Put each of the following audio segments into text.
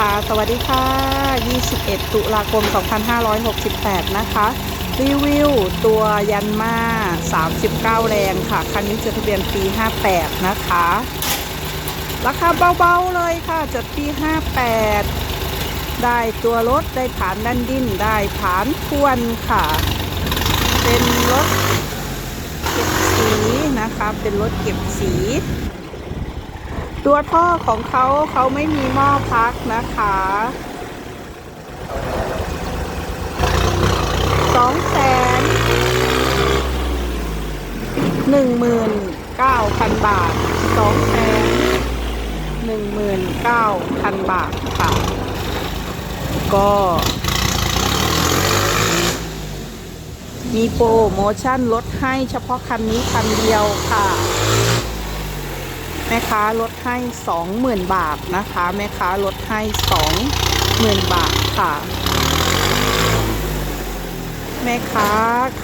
คะสวัสดีค่ะ 21 ตุลาคม 2568 นะคะ รีวิวตัวยันมา39 แรงค่ะ คันนี้จดทะเบียนปี 58 นะคะ ราคาเบาๆเลยค่ะ จดปี 58 ได้ตัวรถ ได้ฐานด้านดิ้น ได้ฐานทวนค่ะ เป็นรถเก็บสีนะคะ เป็นรถเก็บสี ตัวท่อของเขาเขาไม่มีหม้อพักนะคะสองแสนหนึ่งหมื่นเก้าพันบาทสองแสนหนึ่งหมื่นเก้าพันบาทค่ะ ก็มีโปรโมชั่นลดให้เฉพาะคันนี้คันเดียวค่ะ แม่ค้าลดให้20,000บาทนะคะ แม่ค้าลดให้20,000บาทค่ะ แม่ค้า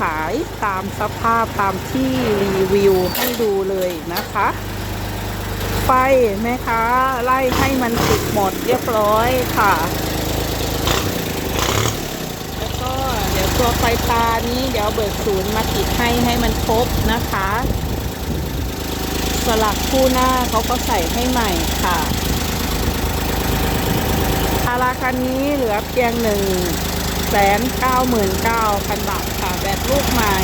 ขายตามสภาพตามที่รีวิวให้ดูเลยนะคะไฟแม่ค้าไล่ให้มันติดหมดเรียบร้อยค่ะ แล้วก็เดี๋ยวตัวไฟตานี้เดี๋ยวเบิกศูนย์มาติดให้ให้มันครบนะคะ สลักคู่หน้าเขาก็ใส่ให้ใหม่ค่ะอาราคันนี้เหลือเพียงหนึ่งแสนเก้าหมื่นเก้าพันบาทค่ะแบบลูกใหม่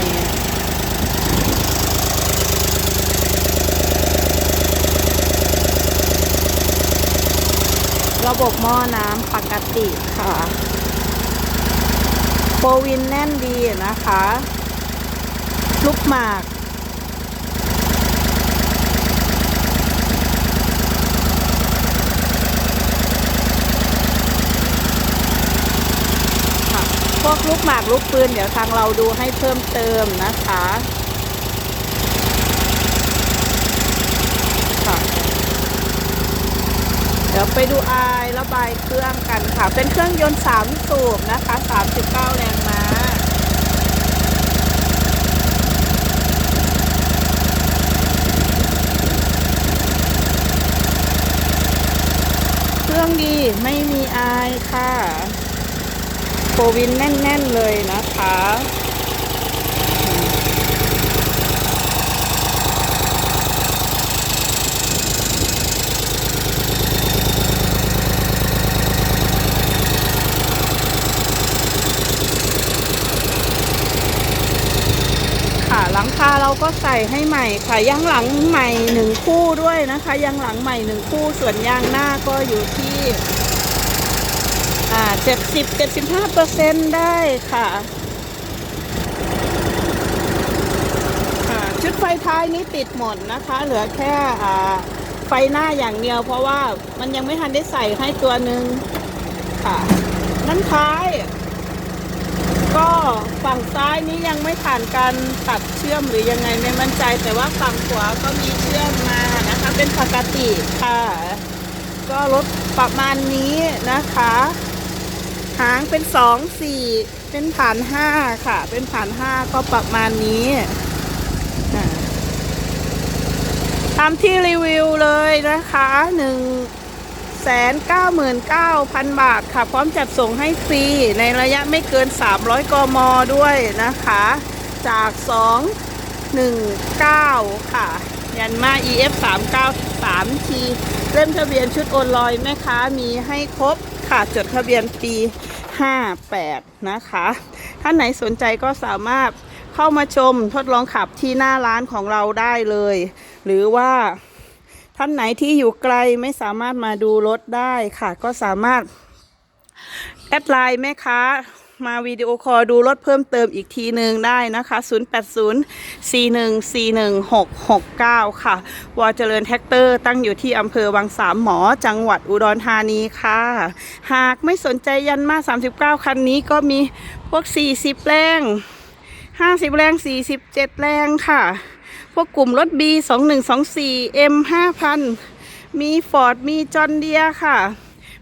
ระบบหม้อน้ำปกติค่ะโฟวินแน่นดีนะคะ ลูกหมาก ค่ะพ วกลูกหมากลูกปืน เดี๋ยวทางเราดูให้เพิ่มเติมนะคะค่ะเดี๋ยวไปดูอายระบายเครื่องกันค่ะ เป็นเครื่องยนต์ 3 สูบนะคะ 39 แรงม้าเครื่องดีไม่มีอายค่ะ โควินแน่น ๆ เลยนะคะ ค่ะหลังคาเราก็ใส่ให้ใหม่ค่ะยางหลังใหม่หนึ่งคู่ด้วยนะคะยางหลังใหม่หนึ่งคู่ส่วนยางหน้าก็อยู่ที่ อ่าเจ็ดสิบเจ็ดสิบห้าเปอร์เซ็นได้ค่ะชุดไฟท้ายนี้ติดหมดนะคะ เหลือแค่ไฟหน้าอย่างเดียว เพราะว่ามันยังไม่ทันได้ใส่ให้ตัวหนึ่งค่ะนั่นท้าย ก็ฝั่งซ้ายนี้ยังไม่ผ่านการตัดเชื่อมหรือยังไงไม่มั่นใจ แต่ว่าฝั่งขวาก็มีเชื่อมมานะคะ เป็นปกติค่ะ ก็ลดประมาณนี้นะคะ หางเป็นสองสี่เป็นผ่านห้าค่ะ เป็นผ่านห้าก็ประมาณนี้ตามที่รีวิวเลยนะคะหนึ่งแสนเก้าหมื่นเก้าพันบาทค่ะ พร้อมจัดส่งให้ฟรี ในระยะไม่เกิน300กมด้วยนะคะ จาก219ค่ะ ยันมา EF 393ทีเล่มทะเบียนชุดโอนลอยแม่ค้ามีให้ครบ ค่ะ จดทะเบียนปี 58 นะคะ ท่านไหนสนใจก็สามารถเข้ามาชมทดลองขับที่หน้าร้านของเราได้เลย หรือว่าท่านไหนที่อยู่ไกลไม่สามารถมาดูรถได้ค่ะ ก็สามารถ แอดไลน์แม่ค้ามาวิดีโอคอลดูรถเพิ่มเติมอีกทีหนึ่งได้นะคะ 080 4141669 ค่ะ วอเจริญแท็กเตอร์ตั้งอยู่ที่อำเภอวังสามหมอ จังหวัดอุดรธานีค่ะ หากไม่สนใจยันมา 39 คันนี้ก็มีพวก 40 แรง 50 แรง 47 แรงค่ะ พวกกลุ่มรถ B 2124 M 5000มี Ford มีจอนเดียค่ะ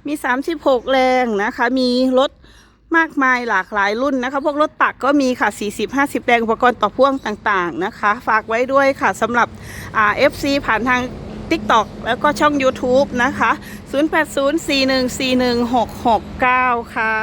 มี 36 แรงนะคะ มีรถ มากมายหลากหลายรุ่นนะคะ พวกรถตักก็มีค่ะ 40-50 แรงอุปกรณ์ต่อพ่วงต่างๆนะคะ ฝากไว้ด้วยค่ะสำหรับอ่า FC ผ่านทาง TikTok แล้วก็ช่อง YouTube นะคะ 0804141669 ค่ะ